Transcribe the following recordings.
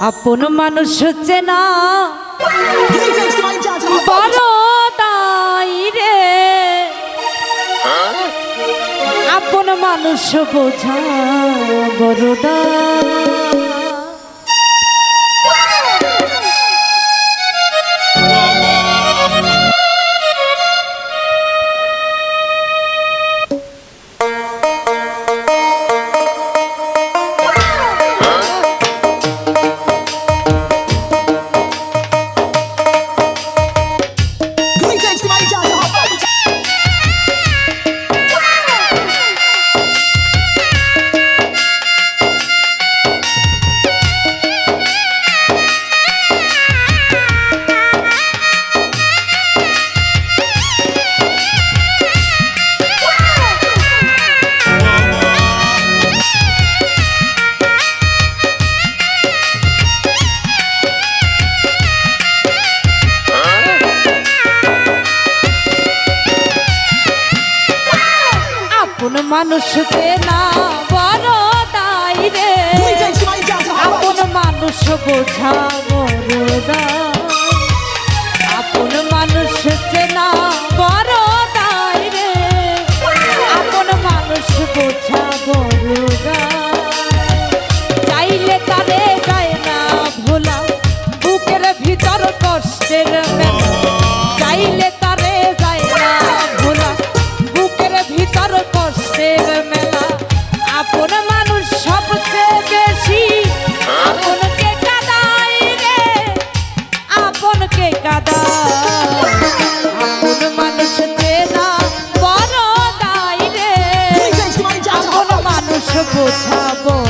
আপন মানুষ হচ্ছে না। বড় তাই রে। হ্যাঁ? আপন মানুষ বোঝা বড়দা মানুষ না বড় তাই রে আপন মানুষ বোঝা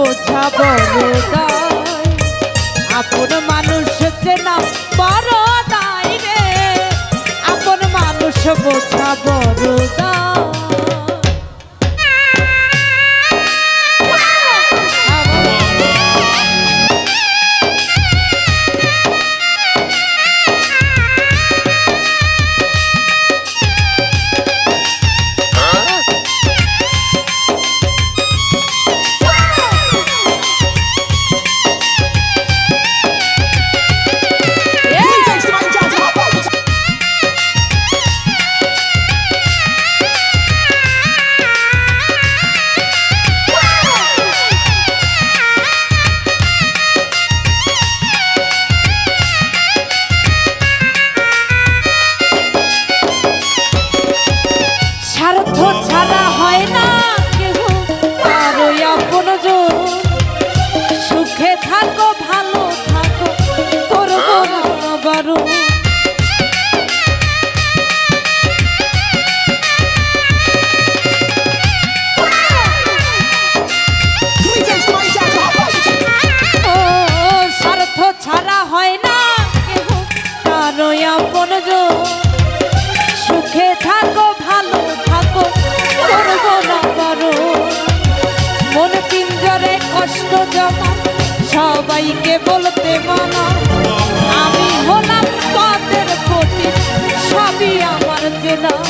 বোঝাব আপন মানুষ চেনা বড় দায় রে। আপন মানুষ বোঝাব দায়। खान को भा আমার চেনা